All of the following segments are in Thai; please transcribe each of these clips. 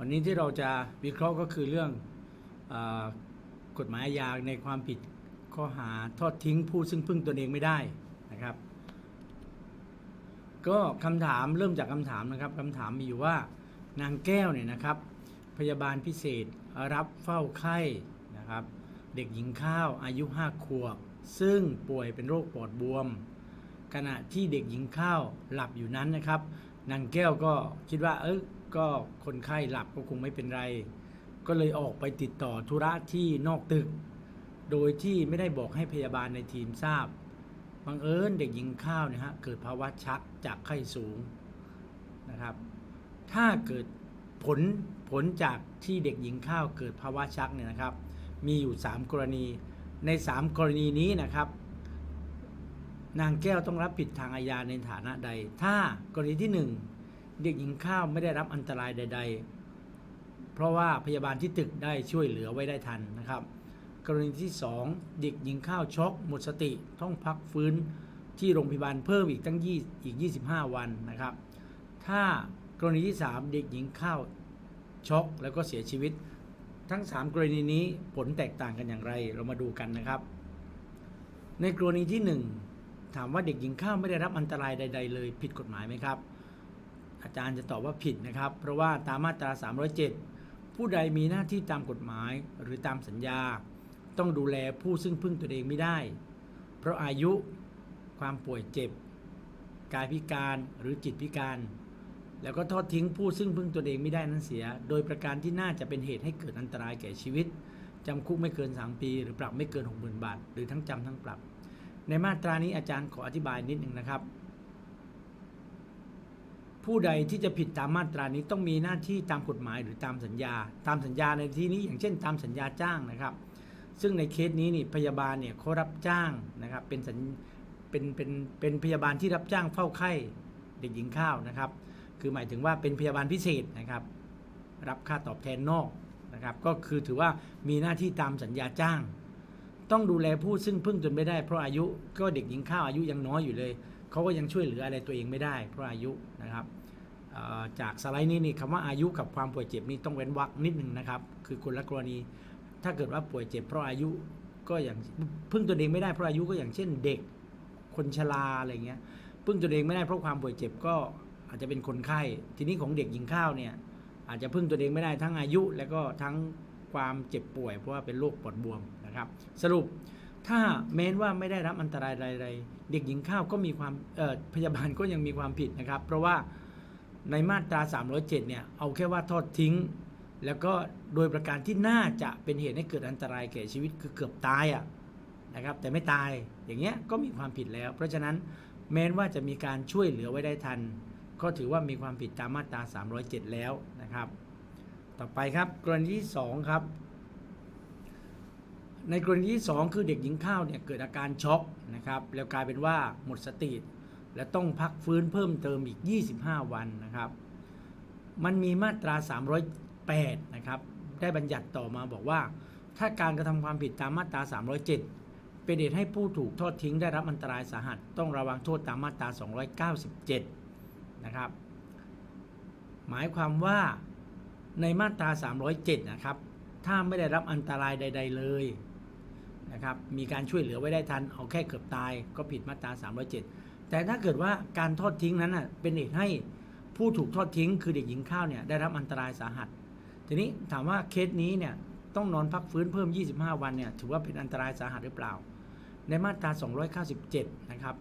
วันนี้ที่เราจะวิเคราะห์ก็คือเรื่องออกฎหมายอาญาในความผิดข้อหาทอดทิ้งผู้ซึ่งพึ่งตนเองไม่ได้นะครับ ก็คำถามเริ่มจากคำถามนะครับคำถามมีอยู่ว่านางแก้วเนี่ยนะครับ พยาบาลพิเศษรับเฝ้าไข้นะครับ เด็กหญิงข้าวอายุ5ขวบ ซึ่งป่วยเป็นโรคปอดบวม ขณะที่เด็กหญิงข้าวหลับอยู่นั้นนะครับนางแก้วก็คิดว่าเออ ก็คนไข้หลับก็คงไม่เป็นไร ก็เลยออกไปติดต่อธุระที่นอกตึก โดยที่ไม่ได้บอกให้พยาบาลในทีมทราบบังเอิญเด็กหญิงข้าวเนี่ยฮะเกิดภาวะชักจากไข้สูงนะครับ ถ้าเกิดผลผลจากที่เด็กหญิงข้าวเกิดภาวะชักเนี่ยนะครับ มีอยู่ 3 กรณี ใน 3 กรณีนี้นะครับ นางแก้วต้องรับผิดทางอาญาในฐานะใด ถ้ากรณีที่ 1 เด็กหญิงข้าวไม่ได้รับอันตรายใด ๆ เพราะว่าพยาบาลที่ตึกได้ช่วยเหลือไว้ได้ทันนะครับ กรณีที่ 2 เด็กหญิงข้าวช็อกหมดสติต้องพักฟื้นที่โรงพยาบาลเพิ่มอีกตั้ง20อีก 25 วันนะครับ ถ้ากรณีที่ 3 เด็กหญิงข้าวช็อกแล้วก็เสียชีวิต ทั้ง 3 กรณีนี้ผลแตกต่างกันอย่างไรเรามาดูกันนะครับ ในกรณีที่ 1 ถามว่าเด็กหญิงข้าวไม่ได้รับอันตรายใด ๆ เลยผิดกฎหมายไหมครับ อาจารย์จะตอบว่าผิดนะครับ เพราะว่าตามมาตรา 307 ผู้ใดมีหน้าที่ตามกฎหมายหรือตามสัญญา ต้องดูแลผู้ซึ่งพึ่งตัวเองไม่ได้ เพราะอายุ ความป่วยเจ็บ กายพิการหรือจิตพิการ แล้วก็ทอดทิ้งผู้ซึ่งพึ่งตัวเองไม่ได้นั้นเสีย โดยประการที่น่าจะเป็นเหตุให้เกิดอันตรายแก่ชีวิตจำคุกไม่เกิน 3 ปี หรือปรับไม่เกิน 60,000 บาท หรือทั้งจำทั้งปรับ ในมาตรานี้อาจารย์ขออธิบายนิดหนึ่งนะครับ ผู้ใดที่จะผิดตามมาตรานี้ต้องมีหน้าที่ตามกฎหมายหรือตามสัญญา ตามสัญญาในที่นี้อย่างเช่น ตามสัญญาจ้างนะครับ ซึ่งในเคสนี้นี่พยาบาลเนี่ยเขารับจ้างนะครับเป็นสัญเป็นเป็นเป็นพยาบาลที่รับจ้างเฝ้าไข้เด็กหญิงข้าวนะครับ คือหมายถึงว่าเป็นพยาบาลพิเศษนะครับ รับค่าตอบแทนนอกนะครับ ก็คือถือว่ามีหน้าที่ตามสัญญาจ้าง ต้องดูแลผู้ซึ่งพึ่งตนไม่ได้เพราะอายุก็เด็กหญิงข้าวอายุยังน้อยอยู่เลย เขาก็ยังช่วยเหลืออะไรตัวเองไม่ได้ เพราะอายุนะครับจากสไลด์นี้นี่คำว่าอายุกับความป่วยเจ็บนี่ต้องเว้นวรรคนิดหนึ่งนะครับ คือคนละกรณี ถ้าเกิดว่าป่วยเจ็บเพราะอายุก็อย่างพึ่งตัวเองไม่ได้เพราะอายุก็อย่างเช่นเด็กคนชราอะไรเงี้ยพึ่งตัวเองไม่ได้เพราะความป่วยเจ็บก็อาจจะเป็นคนไข้ ทีนี้ของเด็กหญิงข้าวเนี่ยอาจจะพึ่งตัวเองไม่ได้ทั้งอายุ และก็ทั้งความเจ็บป่วย เพราะว่าเป็นโรคปอดบวมนะครับ สรุป ถ้าแม้นว่าไม่ได้รับอันตรายใดๆเด็กหญิงข้าวก็มีความพยาบาลก็ยังมีความผิดนะครับ เพราะว่าในมาตรา 307 เนี่ย เอาแค่ว่าทอดทิ้ง แล้วก็โดยประการที่น่าจะเป็นเหตุให้เกิดอันตรายแก่ชีวิตคือเกือบตายอะนะครับแต่ไม่ตายอย่างเงี้ยก็มีความผิดแล้ว เพราะฉะนั้นแม้นว่าจะมีการช่วยเหลือไว้ได้ทัน ก็ถือว่ามีความผิดตามมาตรา 307 แล้วนะครับ ต่อไปครับกรณีที่ 2 ครับ ในกรณีที่ 2 คือเด็กหญิงข้าวเนี่ยเกิดอาการช็อกนะครับแล้วกลายเป็นว่าหมดสติและต้องพักฟื้นเพิ่มเติมอีก 25 วันนะครับ มันมีมาตรา 308 นะครับ ได้บัญญัติต่อมาบอกว่า ถ้าการกระทำความผิดตามมาตรา 307 เป็นเหตุให้ผู้ถูกทอดทิ้งได้รับอันตรายสาหัส ต้องระวังโทษตามมาตรา 297 นะครับ หมายความว่าในมาตรา 307 นะครับ ถ้าไม่ได้รับอันตรายใด ๆ เลย นะครับมีการช่วยเหลือไว้ได้ทัน เอาแค่เกือบตายก็ผิดมาตรา 307 แต่ถ้าเกิดว่าการทอดทิ้งนั้นอะเป็นเหตุให้ผู้ถูกทอดทิ้ง คือเด็กหญิงข้าวเนี่ยได้รับอันตรายสาหัส ทีนี้ถามว่าเคสนี้เนี่ยต้องนอนพักฟื้นเพิ่ม 25 วันเนี่ยถือว่าเป็นอันตรายสาหัสหรือเปล่า ในมาตรา 297 นะครับ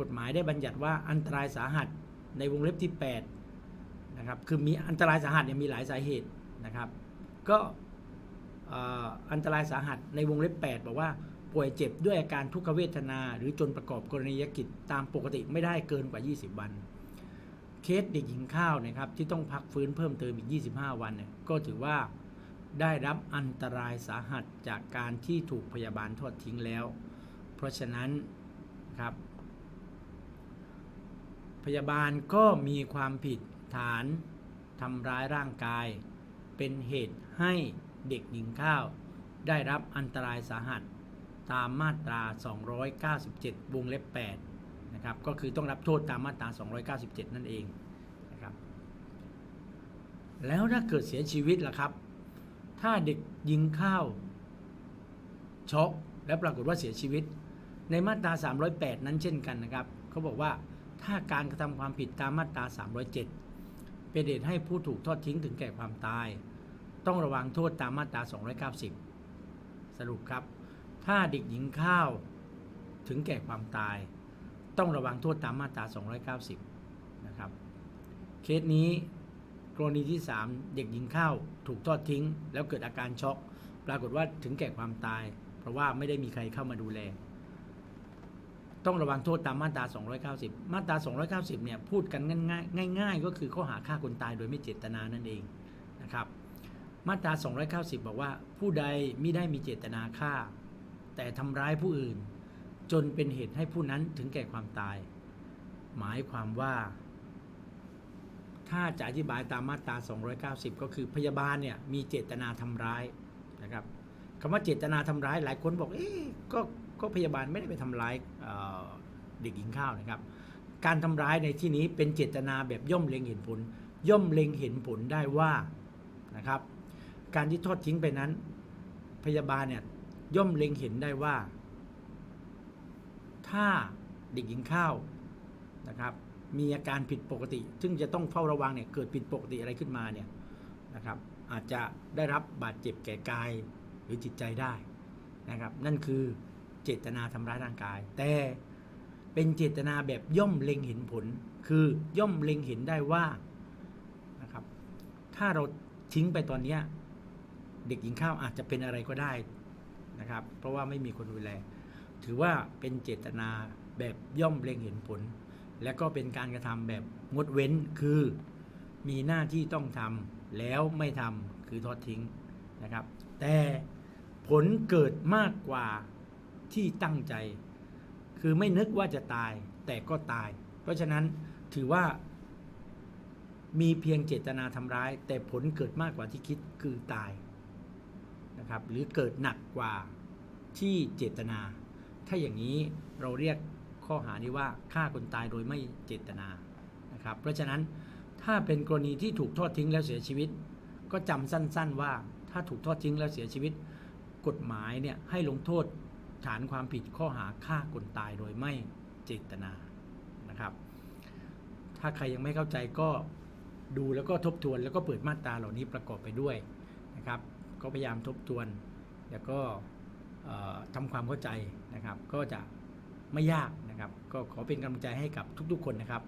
กฎหมายได้บัญญัติว่าอันตรายสาหัสในวงเล็บที่8นะครับคือมีอันตรายสาหัสเนี่ยมีหลายสาเหตุนะครับ ก็ อันตรายสาหัสในวงเล็บ 8 บอกว่าป่วยเจ็บด้วยอาการทุกขเวทนา หรือจนประกอบกรณียกิจตามปกติไม่ได้เกินกว่า 20 วัน เคสเด็กหญิงข้าวนะครับที่ต้องพักฟื้นเพิ่มเติมอีก 25 วันเนี่ยก็ถือว่าได้รับอันตรายสาหัสจากการที่ถูกพยาบาลทอดทิ้งแล้ว เพราะฉะนั้นครับ พยาบาลก็มีความผิดฐานทำร้ายร่างกาย เป็นเหตุให้ เด็กหญิงข้าว ได้รับอันตรายสาหัส ตามมาตรา 297 วงเล็บ8นะครับก็คือต้องรับโทษตามมาตรา 297 นั่นเองนะครับแล้วถ้าเกิดเสียชีวิตล่ะครับ ถ้าเด็กยิงข้าวช็อกแล้วปรากฏว่าเสียชีวิต ในมาตรา 308 นั้นเช่นกันนะครับเขาบอกว่าถ้าการกระทำความผิดตามมาตรา 307 เป็นเหตุให้ผู้ถูกทอดทิ้งถึงแก่ความตาย ต้องระวังโทษตามมาตรา 290 สรุปครับ ถ้าเด็กหญิงข้าวถึงแก่ความตาย ต้องระวังโทษตามมาตรา 290 นะครับ เคสนี้กรณีที่ 3 เด็กหญิงข้าวถูกทอดทิ้ง แล้วเกิดอาการช็อก ปรากฏว่าถึงแก่ความตาย เพราะว่าไม่ได้มีใครเข้ามาดูแล ต้องระวังโทษตามมาตรา 290 มาตรา 290 เนี่ยพูดกันง่ายๆง่าย ๆ ก็คือข้อหาฆ่าคนตายโดยไม่เจตนานั่นเองนะครับ มาตรา 290 บอกว่า ผู้ใดมิได้มีเจตนาฆ่า แต่ทำร้ายผู้อื่น จนเป็นเหตุให้ผู้นั้นถึงแก่ความตาย หมายความว่า ถ้าจะอธิบายตามมาตรา 290 ก็คือพยาบาลเนี่ยมีเจตนาทำร้ายนะครับคำว่าเจตนาทำร้ายหลายคนบอกเอ๊ะก็ก็พยาบาลไม่ได้ไปทำร้ายเอ่อเด็กหญิงข้าวนะครับ การทำร้ายในที่นี้เป็นเจตนาแบบย่อมเล็งเห็นผล ย่อมเล็งเห็นผลได้ว่านะครับ การที่ทอดทิ้งไปนั้น พยาบาลเนี่ยย่อมเล็งเห็นได้ว่า ถ้าเด็กหญิงข้าวนะครับ มีอาการผิดปกติ ซึ่งจะต้องเฝ้าระวังเนี่ยเกิดผิดปกติอะไรขึ้นมาเนี่ยนะครับ อาจจะได้รับบาดเจ็บแก่กายหรือจิตใจได้นะครับ นั่นคือเจตนาทำร้ายร่างกาย แต่เป็นเจตนาแบบย่อมเล็งเห็นผล คือย่อมเล็งเห็นได้ว่านะครับ ถ้าเราทิ้งไปตอนเนี้ย เด็กหญิงข้าวอาจจะเป็นอะไรก็ได้นะครับ เพราะว่าไม่มีคนดูแล ถือว่าเป็นเจตนาแบบย่อมเล็งเห็นผล และก็เป็นการกระทำแบบงดเว้นคือ มีหน้าที่ต้องทำแล้วไม่ทำคือทอดทิ้งนะครับ แต่ผลเกิดมากกว่าที่ตั้งใจ คือไม่นึกว่าจะตายแต่ก็ตาย เพราะฉะนั้นถือว่ามีเพียงเจตนาทำร้าย แต่ผลเกิดมากกว่าที่คิดคือตาย นะครับหรือเกิดหนักกว่าที่เจตนา ถ้าอย่างนี้เราเรียกข้อหานี้ว่าฆ่าคนตายโดยไม่เจตนานะครับเพราะฉะนั้นถ้าเป็นกรณีที่ถูกทอดทิ้งแล้วเสียชีวิต ก็จำสั้น ๆ ว่าถ้าถูกทอดทิ้งแล้วเสียชีวิต กฎหมายเนี่ยให้ลงโทษฐานความผิดข้อหาฆ่าคนตายโดยไม่เจตนานะครับ ถ้าใครยังไม่เข้าใจก็ดูแล้วก็ทบทวนแล้วก็เปิดมาตราเหล่านี้ประกอบไปด้วยนะครับ ก็พยายามทบทวน แล้วก็เอ่อทำความเข้าใจนะครับ ก็จะไม่ยากนะครับ ก็ขอเป็นกำลังใจให้กับทุกๆคนนะครับ